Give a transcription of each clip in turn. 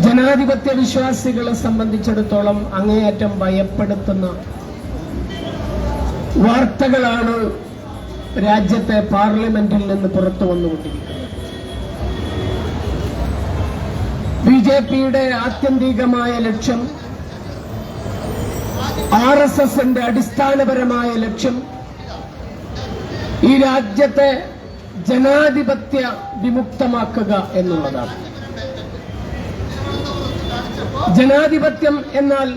ജനാധിപത്യ വിശ്വാസികളെ സംബന്ധിച്ചിടത്തോളം അങ്ങേയറ്റം ഭയപ്പെടുത്തുന്ന വാർത്തകളാണ് രാജ്യത്തെ പാർലമെന്റിൽ നിന്ന് പുറത്തു വന്നുകൊണ്ടിരിക്കുന്നത്. ബി ജെ പിയുടെ ആത്യന്തികമായ ലക്ഷ്യം ആർ എസ് എസിന്റെ അടിസ്ഥാനപരമായ ലക്ഷ്യം ഈ രാജ്യത്തെ ജനാധിപത്യ വിമുക്തമാക്കുക എന്നുള്ളതാണ്. ജനാധിപത്യം എന്നാൽ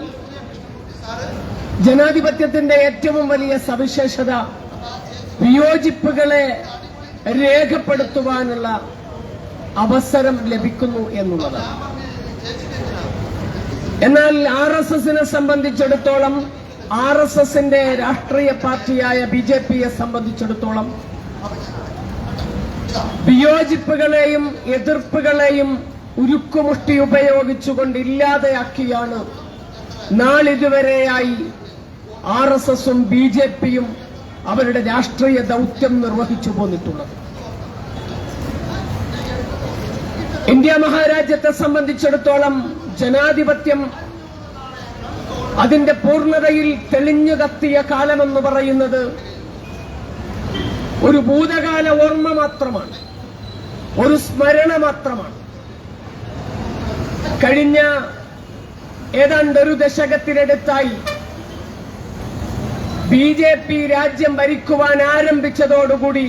ജനാധിപത്യത്തിന്റെ ഏറ്റവും വലിയ സവിശേഷത വിയോജിപ്പുകളെ രേഖപ്പെടുത്തുവാനുള്ള അവസരം ലഭിക്കുന്നു എന്നുള്ളതാണ് എന്നാൽ ആർ എസ് എസിനെ സംബന്ധിച്ചിടത്തോളം ആർ എസ് എസിന്റെ രാഷ്ട്രീയ പാർട്ടിയായ ബി ജെ പിയെ സംബന്ധിച്ചിടത്തോളം വിയോജിപ്പുകളെയും എതിർപ്പുകളെയും ഉരുക്കുമുഷ്ടി ഉപയോഗിച്ചുകൊണ്ട് ഇല്ലാതെയാക്കിയാണ് നാളിതുവരെയായി ആർ എസ് എസും ബി ജെ പിയും അവരുടെ രാഷ്ട്രീയ ദൗത്യം നിർവഹിച്ചു പോന്നിട്ടുള്ളത്. ഇന്ത്യ മഹാരാജ്യത്തെ സംബന്ധിച്ചിടത്തോളം ജനാധിപത്യം അതിന്റെ പൂർണതയിൽ തെളിഞ്ഞു കത്തിയ കാലമെന്ന് പറയുന്നത് ഒരു ഭൂതകാല ഓർമ്മ മാത്രമാണ്. ഒരു സ്മരണ മാത്രമാണ്. കഴിഞ്ഞ ഏതാണ്ട് ഒരു ദശകത്തിനടുത്തായി ബി ജെ പി രാജ്യം ഭരിക്കുവാൻ ആരംഭിച്ചതോടുകൂടി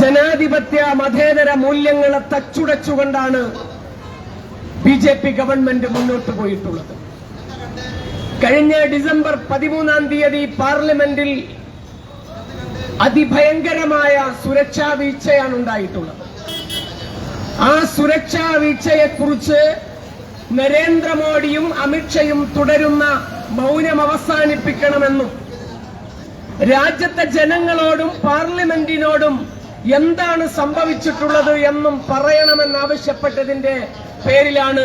ജനാധിപത്യ മതേതര മൂല്യങ്ങളെ തച്ചുടച്ചുകൊണ്ടാണ് ബി ജെ പി ഗവൺമെന്റ് മുന്നോട്ട് പോയിട്ടുള്ളത്. കഴിഞ്ഞ ഡിസംബർ പതിമൂന്നാം തീയതി പാർലമെന്റിൽ അതിഭയങ്കരമായ സുരക്ഷാ വീഴ്ചയാണ് ഉണ്ടായിട്ടുള്ളത് ആ സുരക്ഷാ വീഴ്ചയെക്കുറിച്ച് നരേന്ദ്രമോദിയും അമിത്ഷയും തുടരുന്ന മൗനം അവസാനിപ്പിക്കണമെന്നും രാജ്യത്തെ ജനങ്ങളോടും പാർലമെന്റിനോടും എന്താണ് സംഭവിച്ചിട്ടുള്ളത് എന്നും പറയണമെന്നാവശ്യപ്പെട്ടതിന്റെ പേരിലാണ്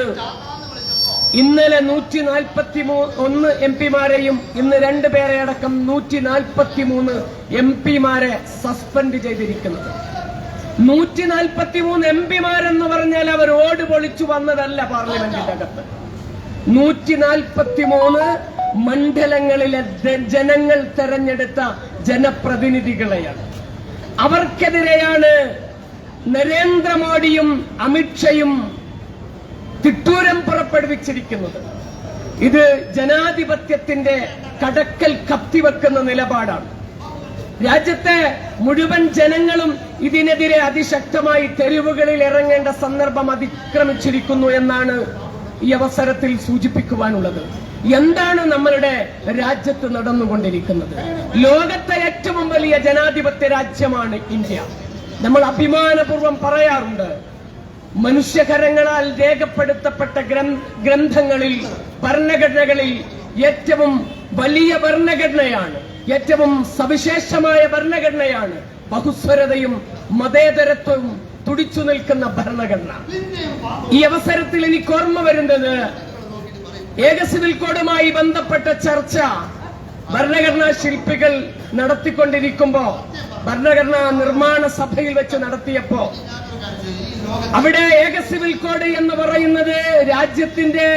ഇന്നലെ നൂറ്റി നാൽപ്പത്തി ഒന്ന് എം പിമാരെയും ഇന്ന് രണ്ടുപേരെ അടക്കം നൂറ്റി നാൽപ്പത്തി മൂന്ന് എം പിമാരെ സസ്പെൻഡ് ചെയ്തിരിക്കുന്നത്. നൂറ്റി നാൽപ്പത്തി മൂന്ന് എം പിമാരെന്ന് പറഞ്ഞാൽ അവർ ഓട് പൊളിച്ചു വന്നതല്ല പാർലമെന്റിന്റെ അകത്ത് നൂറ്റി നാൽപ്പത്തി മൂന്ന് മണ്ഡലങ്ങളിലെ ജനങ്ങൾ തെരഞ്ഞെടുത്ത ജനപ്രതിനിധികളെയാണ്. അവർക്കെതിരെയാണ് നരേന്ദ്രമോദിയും അമിത്ഷയും തിട്ടൂരം പുറപ്പെടുവിച്ചിരിക്കുന്നത്. ഇത് ജനാധിപത്യത്തിന്റെ കടക്കൽ കത്തിവെക്കുന്ന നിലപാടാണ്. രാജ്യത്തെ മുഴുവൻ ജനങ്ങളും ഇതിനെതിരെ അതിശക്തമായി തെരുവുകളിൽ ഇറങ്ങേണ്ട സന്ദർഭം അതിക്രമിച്ചിരിക്കുന്നു എന്നാണ് ഈ അവസരത്തിൽ സൂചിപ്പിക്കുവാനുള്ളത്. എന്താണ് നമ്മളുടെ രാജ്യത്ത് നടന്നുകൊണ്ടിരിക്കുന്നത്? ലോകത്തെ ഏറ്റവും വലിയ ജനാധിപത്യ രാജ്യമാണ് ഇന്ത്യ. നമ്മൾ അഭിമാനപൂർവം പറയാറുണ്ട് മനുഷ്യകരങ്ങളാൽ രേഖപ്പെടുത്തപ്പെട്ട ഗ്രന്ഥങ്ങളിൽ ഭരണഘടനകളിൽ ഏറ്റവും വലിയ ഭരണഘടനയാണ്. ഏറ്റവും സവിശേഷമായ ഭരണഘടനയാണ് ബഹുസ്വരതയും മതേതരത്വവും തുടിച്ചു നിൽക്കുന്ന ഭരണഘടന. ഈ അവസരത്തിൽ എനിക്ക് ഓർമ്മ വരുന്നത് ഏക സിവിൽ കോഡുമായി ബന്ധപ്പെട്ട ചർച്ച ഭരണഘടനാ ശില്പികൾ നടത്തിക്കൊണ്ടിരിക്കുമ്പോ ഭരണഘടനാ നിർമ്മാണ സഭയിൽ വെച്ച് നടത്തിയപ്പോ അവിടെ ഏക സിവിൽ കോഡ് എന്ന് പറയുന്നത് രാജ്യത്തിന്റെ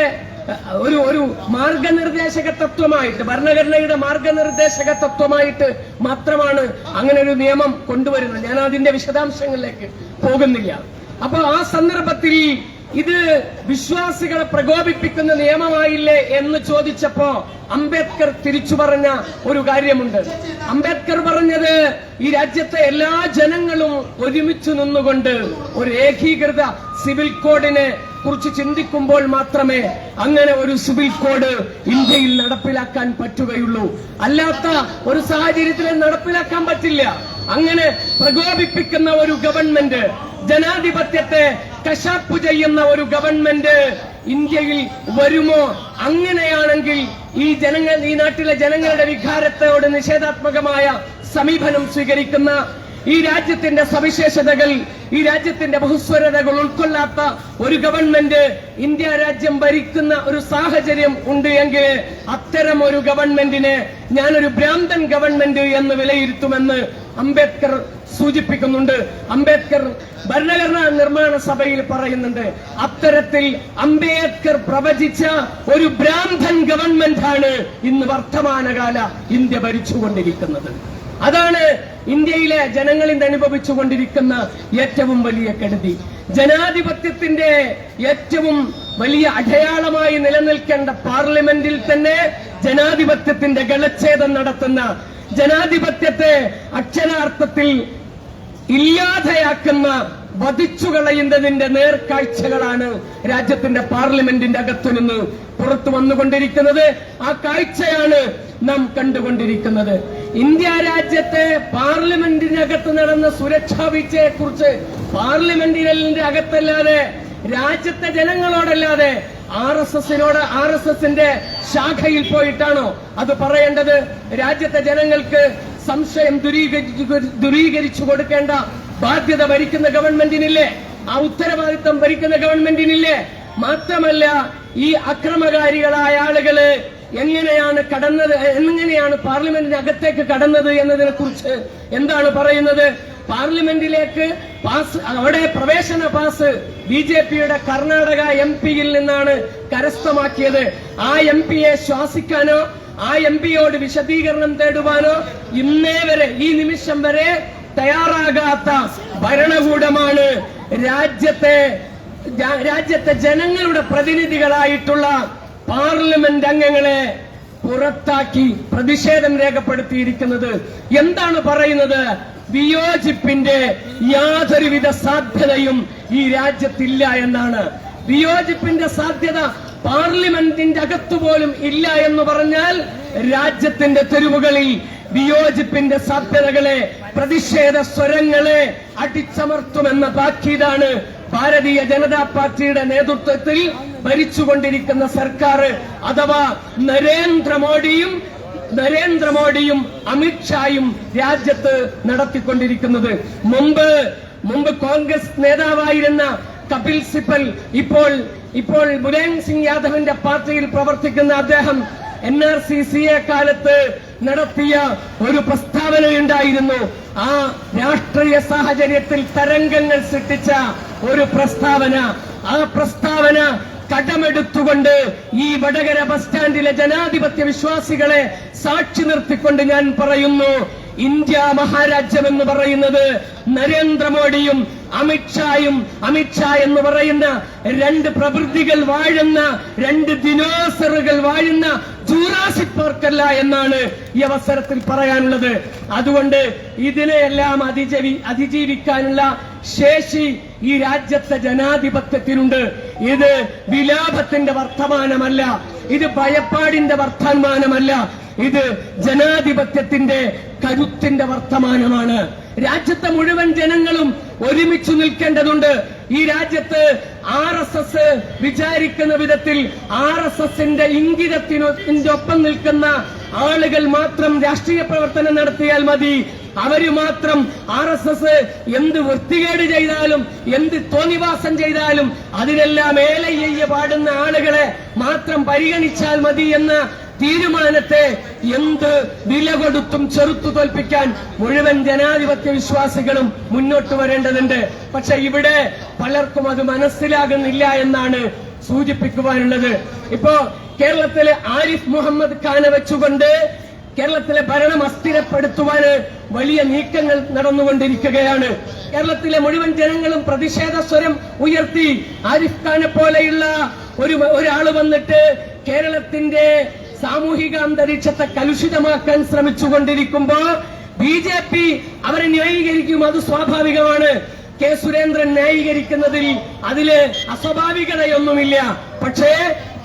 ഒരു ഒരു മാർഗനിർദ്ദേശക തത്വമായിട്ട് ഭരണഘടനയുടെ മാർഗനിർദ്ദേശക തത്വമായിട്ട് മാത്രമാണ് അങ്ങനെ ഒരു നിയമം കൊണ്ടുവരുന്നത്. ഞാൻ അതിന്റെ വിശദാംശങ്ങളിലേക്ക് പോകുന്നില്ല. അപ്പൊ ആ സന്ദർഭത്തിൽ ഇത് വിശ്വാസികളെ പ്രകോപിപ്പിക്കുന്ന നിയമമായില്ലേ എന്ന് ചോദിച്ചപ്പോ അംബേദ്കർ തിരിച്ചു പറഞ്ഞ ഒരു കാര്യമുണ്ട്. അംബേദ്കർ പറഞ്ഞത് ഈ രാജ്യത്തെ എല്ലാ ജനങ്ങളും ഒരുമിച്ച് നിന്നുകൊണ്ട് ഒരു ഏകീകൃത സിവിൽ കോഡിനെ കുറിച്ച് ചിന്തിക്കുമ്പോൾ മാത്രമേ അങ്ങനെ ഒരു സിവിൽ കോഡ് ഇന്ത്യയിൽ നടപ്പിലാക്കാൻ പറ്റുകയുള്ളൂ. അല്ലാത്ത ഒരു സാഹചര്യത്തിൽ നടപ്പിലാക്കാൻ പറ്റില്ല. അങ്ങനെ പ്രകോപിപ്പിക്കുന്ന ഒരു ഗവൺമെന്റ് ജനാധിപത്യത്തെ കശാപ്പ് ചെയ്യുന്ന ഒരു ഗവൺമെന്റ് ഇന്ത്യയിൽ വരുമോ? അങ്ങനെയാണെങ്കിൽ ഈ ജനങ്ങൾ ഈ നാട്ടിലെ ജനങ്ങളുടെ വികാരത്തോട് നിഷേധാത്മകമായ സമീപനം സ്വീകരിക്കുന്ന ഈ രാജ്യത്തിന്റെ സവിശേഷതകൾ ഈ രാജ്യത്തിന്റെ ബഹുസ്വരതകൾ ഉൾക്കൊള്ളാത്ത ഒരു ഗവൺമെന്റ് ഇന്ത്യ രാജ്യം ഭരിക്കുന്ന ഒരു സാഹചര്യം ഉണ്ട് എങ്കിൽ അത്തരം ഒരു ഗവൺമെന്റിനെ ഞാനൊരു ഭ്രാന്തൻ ഗവൺമെന്റ് എന്ന് വിലയിരുത്തുമെന്ന് അംബേദ്കർ സൂചിപ്പിക്കുന്നുണ്ട്. അംബേദ്കർ ഭരണഘടനാ നിർമ്മാണ സഭയിൽ പറയുന്നുണ്ട് അത്തരത്തിൽ അംബേദ്കർ പ്രവചിച്ച ഒരു ഭ്രാന്തൻ ഗവൺമെന്റാണ് ഇന്ന് വർത്തമാനകാല ഇന്ത്യ ഭരിച്ചുകൊണ്ടിരിക്കുന്നത്. അതാണ് ഇന്ത്യയിലെ ജനങ്ങളിൽ ഇന്ന് അനുഭവിച്ചുകൊണ്ടിരിക്കുന്ന ഏറ്റവും വലിയ കെടുതി. ജനാധിപത്യത്തിന്റെ ഏറ്റവും വലിയ അടയാളമായി നിലനിൽക്കേണ്ട പാർലമെന്റിൽ തന്നെ ജനാധിപത്യത്തിന്റെ ഗളച്ഛേദം നടത്തുന്ന ജനാധിപത്യത്തെ അക്ഷരാർത്ഥത്തിൽ ഇല്ലാതെയാക്കുന്ന വധിച്ചു കളയുന്നതിന്റെ നേർക്കാഴ്ചകളാണ് രാജ്യത്തിന്റെ പാർലമെന്റിന്റെ അകത്തു നിന്ന് പുറത്തു വന്നുകൊണ്ടിരിക്കുന്നത്. ആ കാഴ്ചയാണ് നാം കണ്ടുകൊണ്ടിരിക്കുന്നത്. ഇന്ത്യ രാജ്യത്തെ പാർലമെന്റിനകത്ത് നടന്ന സുരക്ഷാ വീഴ്ചയെ കുറിച്ച് പാർലമെന്റിന്റെ അകത്തല്ലാതെ രാജ്യത്തെ ജനങ്ങളോടല്ലാതെ ആർ എസ് എസിനോട് ആർ എസ് എസിന്റെ ശാഖയിൽ പോയിട്ടാണോ അത് പറയേണ്ടത്? രാജ്യത്തെ ജനങ്ങൾക്ക് സംശയം ദുരീകരിച്ചു കൊടുക്കേണ്ട ബാധ്യത ഭരിക്കുന്ന ഗവൺമെന്റിനില്ലേ? ആ ഉത്തരവാദിത്വം ഭരിക്കുന്ന ഗവൺമെന്റിനില്ലേ? മാത്രമല്ല ഈ അക്രമകാരികളായ ആളുകൾ എങ്ങനെയാണ് കടന്നത് എങ്ങനെയാണ് പാർലമെന്റിന് അകത്തേക്ക് കടന്നത് എന്നതിനെ കുറിച്ച് എന്താണ് പറയുന്നത്? പാർലമെന്റിലേക്ക് പാസ് അവിടെ പ്രവേശന പാസ് ബി ജെ പിയുടെ കർണാടക എം പിയിൽ നിന്നാണ് കരസ്ഥമാക്കിയത്. ആ എം പിയെ ശ്വാസിക്കാനോ ആ എം പിയോട് വിശദീകരണം തേടുവാനോ ഇന്നേ വരെ ഈ നിമിഷം വരെ തയ്യാറാകാത്ത ഭരണകൂടമാണ് രാജ്യത്തെ രാജ്യത്തെ ജനങ്ങളുടെ പ്രതിനിധികളായിട്ടുള്ള പാർലമെന്റ് അംഗങ്ങളെ പുറത്താക്കി പ്രതിഷേധം രേഖപ്പെടുത്തിയിരിക്കുന്നത് എന്താണ് പറയുന്നത്? വിയോജിപ്പിന്റെ യാതൊരുവിധ സാധ്യതയും ഈ രാജ്യത്തില്ല എന്നാണ്. വിയോജിപ്പിന്റെ സാധ്യത പാർലമെന്റിന്റെ അകത്തു പോലും ഇല്ല എന്ന് പറഞ്ഞാൽ രാജ്യത്തിന്റെ തെരുവുകളിൽ വിയോജിപ്പിന്റെ സാധ്യതകളെ പ്രതിഷേധ സ്വരങ്ങളെ അടിച്ചമർത്തുമെന്ന താക്കീതാണ് ഭാരതീയ ജനതാ പാർട്ടിയുടെ നേതൃത്വത്തിൽ ഭരിച്ചുകൊണ്ടിരിക്കുന്ന സർക്കാർ അഥവാ നരേന്ദ്രമോദിയും നരേന്ദ്രമോദിയും അമിത്ഷായും രാജ്യത്ത് നടത്തിക്കൊണ്ടിരിക്കുന്നത്. മുമ്പ് മുമ്പ് കോൺഗ്രസ് നേതാവായിരുന്ന കപിൽ സിപ്പൽ ഇപ്പോൾ ഇപ്പോൾ മുലായം സിംഗ് യാദവിന്റെ പാർട്ടിയിൽ പ്രവർത്തിക്കുന്ന അദ്ദേഹം N R C C A കാലത്ത് നടത്തിയ ഒരു പ്രസ്താവനയുണ്ടായിരുന്നു. ആ രാഷ്ട്രീയ സാഹചര്യത്തിൽ തരംഗങ്ങൾ സൃഷ്ടിച്ച ഒരു പ്രസ്താവന. ആ പ്രസ്താവന കടമെടുത്തുകൊണ്ട് ഈ വടകര ബസ് സ്റ്റാൻഡിലെ ജനാധിപത്യ വിശ്വാസികളെ സാക്ഷി നിർത്തിക്കൊണ്ട് ഞാൻ പറയുന്നു ഇന്ത്യ മഹാരാജ്യം എന്ന് പറയുന്നത് നരേന്ദ്രമോദിയും അമിത്ഷായും അമിത്ഷാ എന്ന് പറയുന്ന രണ്ട് പ്രവൃത്തികൾ വാഴുന്ന രണ്ട് ദിനോസറുകൾ വാഴുന്ന ജൂറാസിക് പാർക്കല്ല എന്നാണ് ഈ അവസരത്തിൽ പറയാനുള്ളത്. അതുകൊണ്ട് ഇതിനെയെല്ലാം അതിജീവി അതിജീവിക്കാനുള്ള ശേഷി ഈ രാജ്യത്തെ ജനാധിപത്യത്തിനുണ്ട്. ഇത് വിലാപത്തിന്റെ വർത്തമാനമല്ല. ഇത് ഭയപ്പാടിന്റെ വർത്തമാനമല്ല. ഇത് ജനാധിപത്യത്തിന്റെ കരുത്തിന്റെ വർത്തമാനമാണ്. രാജ്യത്തെ മുഴുവൻ ജനങ്ങളും ഒരുമിച്ച് നിൽക്കേണ്ടതുണ്ട്. ഈ രാജ്യത്ത് ആർ എസ് എസ് വിചാരിക്കുന്ന വിധത്തിൽ ആർ എസ് എസിന്റെ ഇംഗിതത്തിനൊപ്പം നിൽക്കുന്ന ആളുകൾ മാത്രം രാഷ്ട്രീയ പ്രവർത്തനം നടത്തിയാൽ മതി. അവർ മാത്രം ആർ എസ് എസ് എന്ത് വൃത്തികേട് ചെയ്താലും എന്ത് തോന്നിവാസം ചെയ്താലും അതിനെല്ലാം ഏലയ്യ പാടുന്ന ആളുകളെ മാത്രം പരിഗണിച്ചാൽ മതി എന്ന തീരുമാനത്തെ എന്ത് വില കൊടുത്തും ചെറുത്തു തോൽപ്പിക്കാൻ മുഴുവൻ ജനാധിപത്യ വിശ്വാസികളും മുന്നോട്ട് വരേണ്ടതുണ്ട്. പക്ഷെ ഇവിടെ പലർക്കും അത് മനസ്സിലാകുന്നില്ല എന്നാണ് സൂചിപ്പിക്കുവാനുള്ളത്. ഇപ്പോ കേരളത്തിലെ ആരിഫ് മുഹമ്മദ് ഖാനെ വെച്ചുകൊണ്ട് കേരളത്തിലെ ഭരണം അസ്ഥിരപ്പെടുത്തുവാന് വലിയ നീക്കങ്ങൾ നടന്നുകൊണ്ടിരിക്കുകയാണ്. കേരളത്തിലെ മുഴുവൻ ജനങ്ങളും പ്രതിഷേധ സ്വരം ഉയർത്തി ആരിഫ് ഖാനെ പോലെയുള്ള ഒരു ഒരാൾ വന്നിട്ട് കേരളത്തിന്റെ സാമൂഹിക അന്തരീക്ഷത്തെ കലുഷിതമാക്കാൻ ശ്രമിച്ചുകൊണ്ടിരിക്കുമ്പോ ബി ജെ പി അവരെ ന്യായീകരിക്കും അത് സ്വാഭാവികമാണ്. കെ സുരേന്ദ്രൻ ന്യായീകരിക്കുന്നതിൽ അതിൽ അസ്വാഭാവികതയൊന്നുമില്ല. പക്ഷേ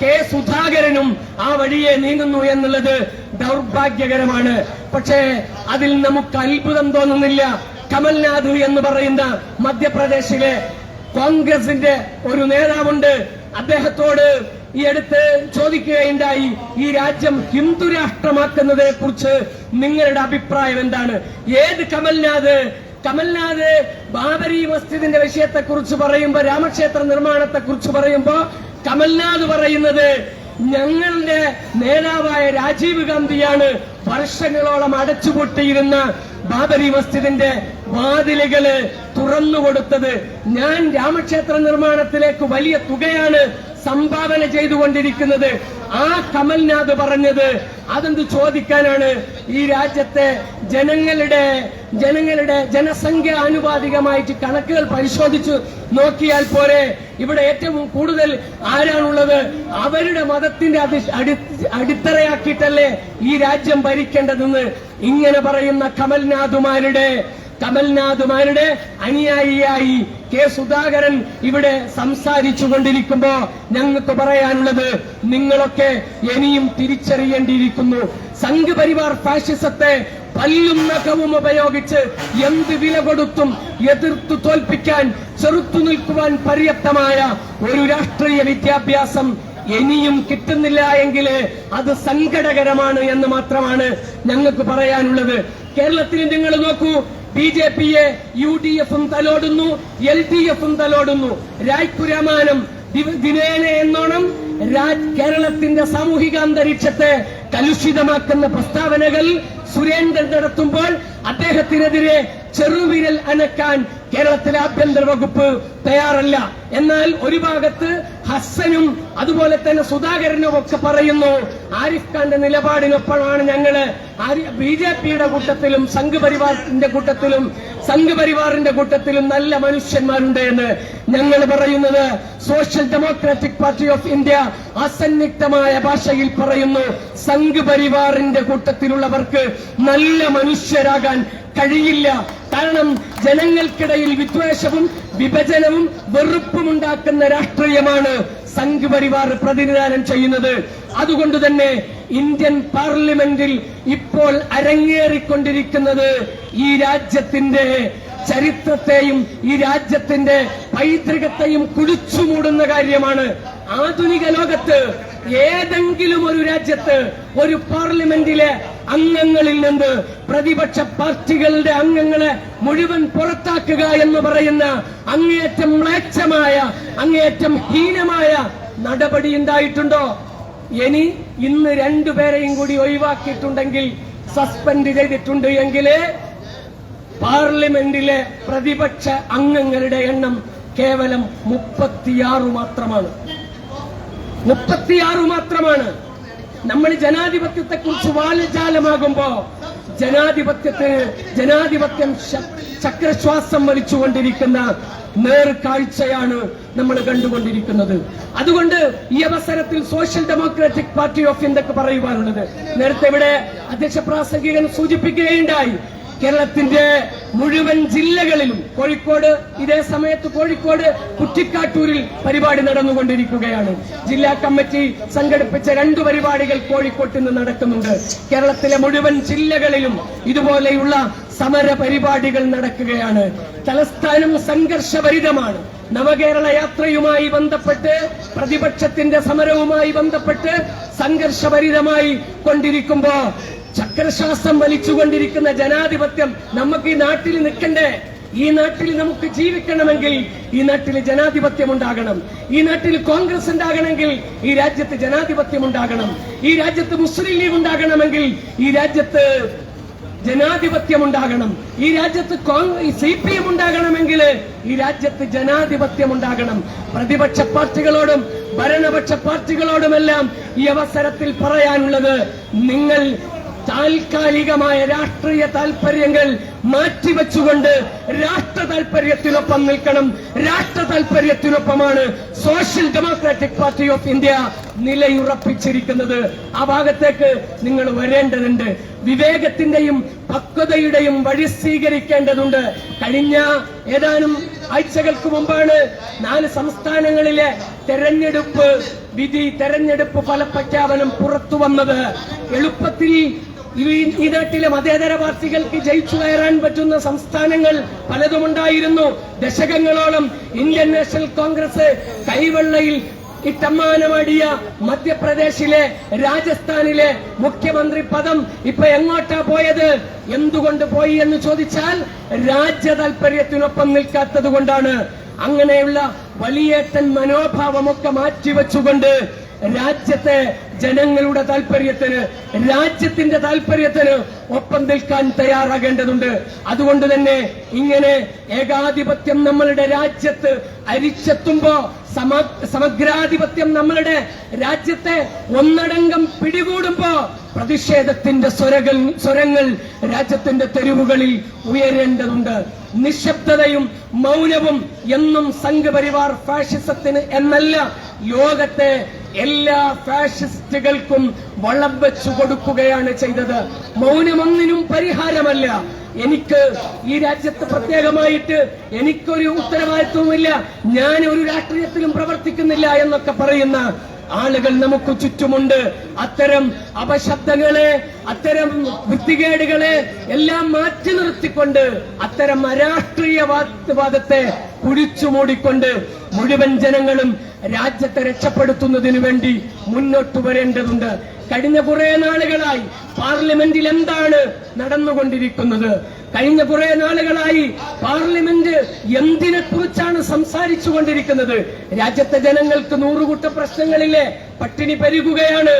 കെ സുധാകരനും ആ വഴിയെ നീങ്ങുന്നു എന്നുള്ളത് ദൗർഭാഗ്യകരമാണ്. പക്ഷേ അതിൽ നമുക്ക് അത്ഭുതം തോന്നുന്നില്ല. കമൽനാഥ് എന്ന് പറയുന്ന മധ്യപ്രദേശിലെ കോൺഗ്രസിന്റെ ഒരു നേതാവുണ്ട്. അദ്ദേഹത്തോട് ഈ അടുത്ത് ചോദിക്കുകയുണ്ടായി ഈ രാജ്യം ഹിന്ദു രാഷ്ട്രമാക്കുന്നതിനെ കുറിച്ച് നിങ്ങളുടെ അഭിപ്രായം എന്താണ്? ഏത് കമൽനാഥ്? കമൽനാഥ് ബാബരി മസ്ജിദിന്റെ വിഷയത്തെക്കുറിച്ച് പറയുമ്പോ രാമക്ഷേത്ര നിർമ്മാണത്തെക്കുറിച്ച് പറയുമ്പോ കമൽനാഥ് പറയുന്നത് ഞങ്ങളുടെ നേതാവായ രാജീവ് ഗാന്ധിയാണ് വർഷങ്ങളോളം അടച്ചുപൂട്ടിയിരുന്ന ബാബരി മസ്ജിദിന്റെ വാതിലുകൾ തുറന്നുകൊടുത്തത്. ഞാൻ രാമക്ഷേത്ര നിർമ്മാണത്തിലേക്ക് വലിയ തുകയാണ് സംഭാവന ചെയ്തുകൊണ്ടിരിക്കുന്നത്. ആ കമൽനാഥ് പറഞ്ഞത് അതെന്ത് ചോദിക്കാനാണ്? ഈ രാജ്യത്തെ ജനങ്ങളുടെ ജനങ്ങളുടെ ജനസംഖ്യ ആനുപാതികമായിട്ട് കണക്കുകൾ പരിശോധിച്ചു നോക്കിയാൽ പോരെ. ഇവിടെ ഏറ്റവും കൂടുതൽ ആരാണുള്ളത്? അവരുടെ മതത്തിന്റെ അടി- അടി- അടിത്തറയാക്കിയിട്ടല്ലേ ഈ രാജ്യം ഭരിക്കേണ്ടതെന്ന് ഇങ്ങനെ പറയുന്ന കമൽനാഥുമാരുടെ കമൽനാഥുമാരുടെ അനുയായിയായി കെ സുധാകരൻ ഇവിടെ സംസാരിച്ചു കൊണ്ടിരിക്കുമ്പോ ഞങ്ങൾക്ക് പറയാനുള്ളത് നിങ്ങളൊക്കെ ഇനിയും തിരിച്ചറിയേണ്ടിയിരിക്കുന്നു. സംഘപരിവാർ ഫാഷിസത്തെ പല്ലും നഖവും ഉപയോഗിച്ച് എന്ത് വില കൊടുത്തും എതിർത്തു തോൽപ്പിക്കാൻ ചെറുത്തു നിൽക്കുവാൻ പര്യാപ്തമായ ഒരു രാഷ്ട്രീയ വിദ്യാഭ്യാസം ഇനിയും കിട്ടുന്നില്ല എങ്കിൽ അത് സങ്കടകരമാണ് എന്ന് മാത്രമാണ് ഞങ്ങൾക്ക് പറയാനുള്ളത്. കേരളത്തിൽ നിങ്ങൾ നോക്കൂ ബി ജെ പിയെ യു ഡി എഫും തലോടുന്നു എൽ ഡി എഫും തലോടുന്നു. രാജ്പുരമാനം ദിനേന എന്നോണം രാജ് കേരളത്തിന്റെ സാമൂഹിക അന്തരീക്ഷത്തെ കലുഷിതമാക്കുന്ന പ്രസ്താവനകൾ സുരേന്ദ്രൻ നടത്തുമ്പോൾ അദ്ദേഹത്തിനെതിരെ ചെറുവിരൽ അനക്കാൻ കേരളത്തിലെ ആഭ്യന്തര വകുപ്പ് തയ്യാറല്ല. എന്നാൽ ഒരു ഭാഗത്ത് ഹസ്സനും അതുപോലെ തന്നെ സുധാകരനും ഒക്കെ പറയുന്നു ആരിഫ് ഖാന്റെ നിലപാടിനൊപ്പമാണ് ഞങ്ങൾ. ബി ജെ പിയുടെ കൂട്ടത്തിലും സംഘ് പരിവാറിന്റെ കൂട്ടത്തിലും സംഘ് പരിവാറിന്റെ കൂട്ടത്തിലും നല്ല മനുഷ്യന്മാരുണ്ട് എന്ന് ഞങ്ങൾ പറയുന്നത് social democratic party of India അസന്നിഗ്ധമായ ഭാഷയിൽ പറയുന്നു സംഘപരിവാറിന്റെ കൂട്ടത്തിലുള്ളവർക്ക് നല്ല മനുഷ്യരാകാൻ കഴിയില്ല. കാരണം ജനങ്ങൾക്കിടയിൽ വിദ്വേഷവും വിഭജനവും വെറുപ്പും ഉണ്ടാക്കുന്ന രാഷ്ട്രീയമാണ് സംഘ് പരിവാർ പ്രതിനിധാനം ചെയ്യുന്നത്. അതുകൊണ്ട് തന്നെ ഇന്ത്യൻ പാർലമെന്റിൽ ഇപ്പോൾ അരങ്ങേറിക്കൊണ്ടിരിക്കുന്നത് ഈ രാജ്യത്തിന്റെ ചരിത്രത്തെയും ഈ രാജ്യത്തിന്റെ പൈതൃകത്തെയും കുഴിച്ചു മൂടുന്ന കാര്യമാണ്. ആധുനിക ലോകത്ത് ഏതെങ്കിലും ഒരു രാജ്യത്ത് ഒരു പാർലമെന്റിലെ അംഗങ്ങളിൽ നിന്ന് പ്രതിപക്ഷ പാർട്ടികളുടെ അംഗങ്ങളെ മുഴുവൻ പുറത്താക്കുക എന്ന് പറയുന്ന അങ്ങേയറ്റം മ്ലേച്ഛമായ അങ്ങേയറ്റം ഹീനമായ നടപടി ഉണ്ടായിട്ടുണ്ടോ? ഇനി ഇന്ന് രണ്ടുപേരെയും കൂടി ഒഴിവാക്കിയിട്ടുണ്ടെങ്കിൽ സസ്പെൻഡ് ചെയ്തിട്ടുണ്ട് എങ്കിൽ പാർലമെന്റിലെ പ്രതിപക്ഷ അംഗങ്ങളുടെ എണ്ണം കേവലം മുപ്പത്തിയാറ് മാത്രമാണ്. മുപ്പത്തിയാറ് മാത്രമാണ്. നമ്മൾ ജനാധിപത്യത്തെ കുറിച്ച് വാലജാലമാകുമ്പോ ജനാധിപത്യത്തിന് ജനാധിപത്യം ചക്രശ്വാസം വലിച്ചുകൊണ്ടിരിക്കുന്ന നേർക്കാഴ്ചയാണ് നമ്മൾ കണ്ടുകൊണ്ടിരിക്കുന്നത്. അതുകൊണ്ട് ഈ അവസരത്തിൽ സോഷ്യൽ ഡെമോക്രാറ്റിക് പാർട്ടി ഓഫ് ഇന്ത്യയ്ക്ക് പറയുവാനുള്ളത്. നേരത്തെ ഇവിടെ അധ്യക്ഷ പ്രാസംഗികൻ സൂചിപ്പിക്കുകയുണ്ടായി. കേരളത്തിന്റെ മുഴുവൻ ജില്ലകളിലും കോഴിക്കോട് ഇതേ സമയത്ത് കോഴിക്കോട് കുറ്റിക്കാട്ടൂരിൽ പരിപാടി നടന്നുകൊണ്ടിരിക്കുകയാണ്. ജില്ലാ കമ്മിറ്റി സംഘടിപ്പിച്ച രണ്ട് പരിപാടികൾ കോഴിക്കോട്ട് നിന്ന് നടക്കുന്നുണ്ട്. കേരളത്തിലെ മുഴുവൻ ജില്ലകളിലും ഇതുപോലെയുള്ള സമര പരിപാടികൾ നടക്കുകയാണ്. തലസ്ഥാനം സംഘർഷഭരിതമാണ്. നവകേരള യാത്രയുമായി ബന്ധപ്പെട്ട് പ്രതിപക്ഷത്തിന്റെ സമരവുമായി ബന്ധപ്പെട്ട് സംഘർഷഭരിതമായി കൊണ്ടിരിക്കുമ്പോ ചക്രശ്വാസം വലിച്ചുകൊണ്ടിരിക്കുന്ന ജനാധിപത്യം നമുക്ക് ഈ നാട്ടിൽ നിൽക്കണ്ടേ? ഈ നാട്ടിൽ നമുക്ക് ജീവിക്കണമെങ്കിൽ ഈ നാട്ടിൽ ജനാധിപത്യം ഉണ്ടാകണം. ഈ നാട്ടിൽ കോൺഗ്രസ് ഉണ്ടാകണമെങ്കിൽ ഈ രാജ്യത്ത് ജനാധിപത്യം ഉണ്ടാകണം. ഈ രാജ്യത്ത് മുസ്ലിം ലീഗ് ഉണ്ടാകണമെങ്കിൽ ഈ രാജ്യത്ത് ജനാധിപത്യം ഉണ്ടാകണം ഈ രാജ്യത്ത് സി പി എം ഉണ്ടാകണമെങ്കിൽ ഈ രാജ്യത്ത് ജനാധിപത്യം ഉണ്ടാകണം പ്രതിപക്ഷ പാർട്ടികളോടും ഭരണപക്ഷ പാർട്ടികളോടുമെല്ലാം ഈ അവസരത്തിൽ പറയാനുള്ളത് നിങ്ങൾ താൽക്കാലികമായ രാഷ്ട്രീയ താൽപര്യങ്ങൾ മാറ്റിവെച്ചുകൊണ്ട് രാഷ്ട്ര താൽപര്യത്തിനൊപ്പം നിൽക്കണം. രാഷ്ട്ര താൽപര്യത്തിനൊപ്പമാണ് social democratic party of India നിലയുറപ്പിച്ചിരിക്കുന്നത്. ആ ഭാഗത്തേക്ക് നിങ്ങൾ വരേണ്ടതുണ്ട്. വിവേകത്തിന്റെയും പക്വതയുടെയും വഴി സ്വീകരിക്കേണ്ടതുണ്ട്. കഴിഞ്ഞ ഏതാനും ആഴ്ചകൾക്ക് മുമ്പാണ് നാല് സംസ്ഥാനങ്ങളിലെ തെരഞ്ഞെടുപ്പ് വിധി തെരഞ്ഞെടുപ്പ് ഫലപ്രഖ്യാപനം പുറത്തു വന്നത് എളുപ്പത്തിൽ ഈ നാട്ടിലെ മതേതര പാർട്ടികൾക്ക് ജയിച്ചു കയറാൻ പറ്റുന്ന സംസ്ഥാനങ്ങൾ പലതുമുണ്ടായിരുന്നു. ദശകങ്ങളോളം ഇന്ത്യൻ നാഷണൽ കോൺഗ്രസ് കൈവെള്ളയിൽ ഇട്ടമ്മാനമടിയ മധ്യപ്രദേശിലെ രാജസ്ഥാനിലെ മുഖ്യമന്ത്രി പദം ഇപ്പൊ എങ്ങോട്ടാ പോയത്? എന്തുകൊണ്ട് പോയി എന്ന് ചോദിച്ചാൽ രാജ്യ താല്പര്യത്തിനൊപ്പം നിൽക്കാത്തത് കൊണ്ടാണ് അങ്ങനെയുള്ള വലിയേട്ടൻ മനോഭാവമൊക്കെ മാറ്റിവെച്ചുകൊണ്ട് രാജ്യത്തെ ജനങ്ങളുടെ താല്പര്യത്തിന് രാജ്യത്തിന്റെ താല്പര്യത്തിന് ഒപ്പം നിൽക്കാൻ തയ്യാറാകേണ്ടതുണ്ട്. അതുകൊണ്ട് തന്നെ ഇങ്ങനെ ഏകാധിപത്യം നമ്മളുടെ രാജ്യത്ത് അരിച്ചെത്തുമ്പോ സമ- സമഗ്രാധിപത്യം നമ്മളുടെ രാജ്യത്തെ ഒന്നടങ്കം പിടികൂടുമ്പോ പ്രതിഷേധത്തിന്റെ സ്വരങ്ങൾ രാജ്യത്തിന്റെ തെരുവുകളിൽ ഉയരേണ്ടതുണ്ട്. നിശബ്ദതയും മൗനവും എന്നും സംഘപരിവാർ ഫാഷിസത്തിന് എന്നല്ല. ലോകത്തെ എല്ലാ ഫാഷിസ്റ്റുകൾക്കും വളം വെച്ചു കൊടുക്കുകയാണ് ചെയ്തത്. മൗനമൊന്നിനും പരിഹാരമല്ല. എനിക്ക് ഈ രാജ്യത്ത് പ്രത്യേകമായിട്ട് എനിക്കൊരു ഉത്തരവാദിത്വമില്ല ഞാൻ ഒരു രാഷ്ട്രീയത്തിലും പ്രവർത്തിക്കുന്നില്ല എന്നൊക്കെ പറയുന്ന ആളുകൾ നമുക്ക് ചുറ്റുമുണ്ട്. അത്തരം അപശബ്ദങ്ങളെ അത്തരം വൃത്തികേടുകളെ എല്ലാം മാറ്റി നിർത്തിക്കൊണ്ട് അത്തരം അരാഷ്ട്രീയവാദത്തെ കുഴിച്ചു മൂടിക്കൊണ്ട് മുഴുവൻ ജനങ്ങളും രാജ്യത്തെ രക്ഷപ്പെടുത്തുന്നതിനു വേണ്ടി മുന്നോട്ട് വരേണ്ടതുണ്ട്. കഴിഞ്ഞ കുറെ നാളുകളായി പാർലമെന്റിൽ എന്താണ് നടന്നുകൊണ്ടിരിക്കുന്നത്? കഴിഞ്ഞ കുറെ നാളുകളായി പാർലമെന്റ് എന്തിനെ കുറിച്ചാണ് സംസാരിച്ചു കൊണ്ടിരിക്കുന്നത് രാജ്യത്തെ ജനങ്ങൾക്ക് നൂറുകൂട്ട പ്രശ്നങ്ങളിലെ പട്ടിണി പരുകുകയാണ്.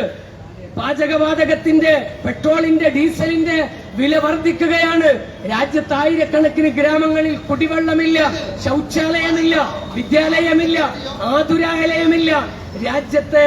പാചകവാതകത്തിന്റെ പെട്രോളിന്റെ ഡീസലിന്റെ വില വർദ്ധിക്കുകയാണ്. രാജ്യത്ത് ആയിരക്കണക്കിന് ഗ്രാമങ്ങളിൽ കുടിവെള്ളമില്ല ശൗചാലയമില്ല വിദ്യാലയമില്ല ആതുരാലയമില്ല. രാജ്യത്തെ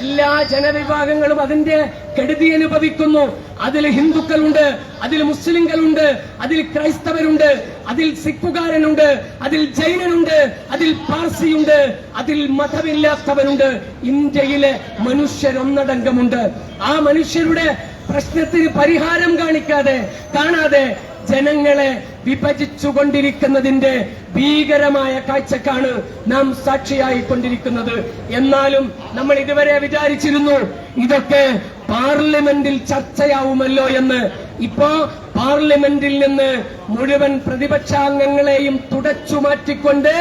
എല്ലാ ജനവിഭാഗങ്ങളും അതിന്റെ കെടുതി അനുഭവിക്കുന്നു. അതിൽ ഹിന്ദുക്കളുണ്ട് അതിൽ മുസ്ലിങ്ങളുണ്ട് അതിൽ ക്രൈസ്തവരുണ്ട് അതിൽ സിഖുകാരനുണ്ട് അതിൽ ജൈനനുണ്ട് അതിൽ പാർസിയുണ്ട് അതിൽ മതമില്ലാത്തവരുണ്ട് ഇന്ത്യയിലെ മനുഷ്യരൊന്നടങ്കമുണ്ട്. ആ മനുഷ്യരുടെ പ്രശ്നത്തിന് പരിഹാരം കാണിക്കാതെ കാണാതെ ജനങ്ങളെ വിഭജിച്ചുകൊണ്ടിരിക്കുന്നതിന്റെ ഭീകരമായ കാഴ്ചക്കാണ് നാം സാക്ഷിയായി കൊണ്ടിരിക്കുന്നത് എന്നാലും നമ്മൾ ഇതുവരെ വിചാരിച്ചിരുന്നു ഇതൊക്കെ പാർലമെന്റിൽ ചർച്ചയാവുമല്ലോ എന്ന്. ഇപ്പോ പാർലമെന്റിൽ നിന്ന് മുഴുവൻ പ്രതിപക്ഷാംഗങ്ങളെയും തുടച്ചു മാറ്റിക്കൊണ്ട്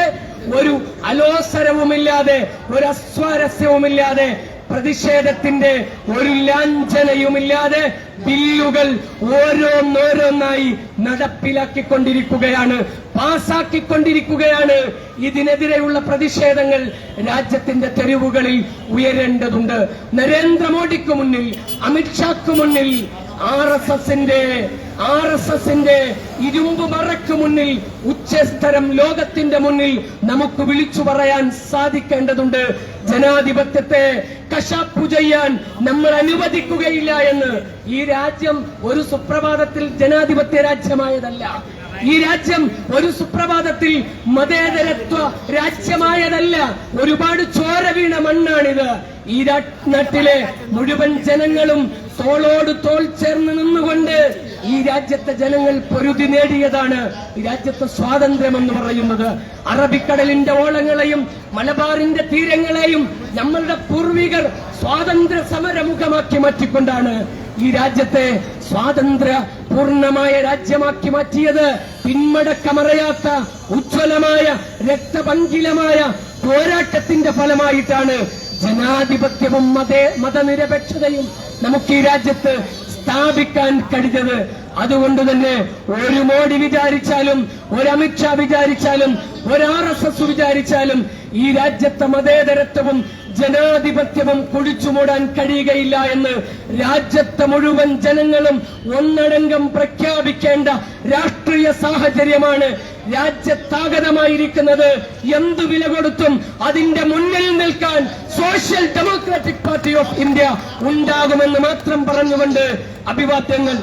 ഒരു അലോസരവുമില്ലാതെ ഒരു അസ്വാരസ്യവുമില്ലാതെ പ്രതിഷേധത്തിന്റെ ഒരു ലാഞ്ചനയുമില്ലാതെ ബില്ലുകൾ ഓരോന്നോരോന്നായി നടപ്പിലാക്കിക്കൊണ്ടിരിക്കുകയാണ് പാസാക്കിക്കൊണ്ടിരിക്കുകയാണ്. ഇതിനെതിരെയുള്ള പ്രതിഷേധങ്ങൾ രാജ്യത്തിന്റെ തെരുവുകളിൽ ഉയരേണ്ടതുണ്ട്. നരേന്ദ്രമോദിക്ക് മുന്നിൽ അമിത്ഷാക്ക് മുന്നിൽ ആർ എസ് എസിന്റെ ആർ എസ് എസിന്റെ ഇരുമ്പ് മറക്ക് മുന്നിൽ ഉച്ചസ്ഥരം ലോകത്തിന്റെ മുന്നിൽ നമുക്ക് വിളിച്ചു പറയാൻ സാധിക്കേണ്ടതുണ്ട്. ജനാധിപത്യത്തെ കശാപ്പു ചെയ്യാൻ നമ്മൾ അനുവദിക്കുകയില്ല എന്ന് ഈ രാജ്യം ഒരു സുപ്രഭാതത്തിൽ ജനാധിപത്യ രാജ്യമായതല്ല. ഈ രാജ്യം ഒരു സുപ്രഭാതത്തിൽ മതേതരത്വ രാജ്യമായതല്ല. ഒരുപാട് ചോര വീണ മണ്ണാണിത്. ഈ നാട്ടിലെ മുഴുവൻ ജനങ്ങളും തോളോട് തോൾ ചേർന്ന് നിന്നുകൊണ്ട് ഈ രാജ്യത്തെ ജനങ്ങൾ പൊരുതി നേടിയതാണ് ഈ രാജ്യത്തെ സ്വാതന്ത്ര്യം എന്ന് പറയുന്നത്. അറബിക്കടലിന്റെ ഓളങ്ങളെയും മലബാറിന്റെ തീരങ്ങളെയും നമ്മളുടെ പൂർവികർ സ്വാതന്ത്ര്യ സമരമുഖമാക്കി മാറ്റിക്കൊണ്ടാണ് ഈ രാജ്യത്തെ സ്വാതന്ത്ര്യ പൂർണമായ രാജ്യമാക്കി മാറ്റിയത്. പിന്മടക്കമറയാത്ത ഉജ്ജ്വലമായ രക്തപങ്കിലമായ പോരാട്ടത്തിന്റെ ഫലമായിട്ടാണ് ജനാധിപത്യവും മതേ മതനിരപേക്ഷതയും നമുക്ക് ഈ രാജ്യത്ത് സ്ഥാപിക്കാൻ കഴിഞ്ഞത്. അതുകൊണ്ട് തന്നെ ഒരു മോഡി വിചാരിച്ചാലും ഒരു അമിത്ഷാ വിചാരിച്ചാലും ഒരു ആർ എസ് എസ് വിചാരിച്ചാലും ഈ രാജ്യത്തെ മതേതരത്വവും ജനാധിപത്യവും കുഴിച്ചുമൂടാൻ കഴിയുകയില്ല എന്ന് രാജ്യത്തെ മുഴുവൻ ജനങ്ങളും ഒന്നടങ്കം പ്രഖ്യാപിക്കേണ്ട രാഷ്ട്രീയ സാഹചര്യമാണ് രാജ്യത്താഗതമായിരിക്കുന്നത് എന്തു വില കൊടുത്തും അതിന്റെ മുന്നിൽ നിൽക്കാൻ social democratic party of India ഉണ്ടാകുമെന്ന് മാത്രം പറഞ്ഞുകൊണ്ട് അഭിവാദ്യങ്ങൾ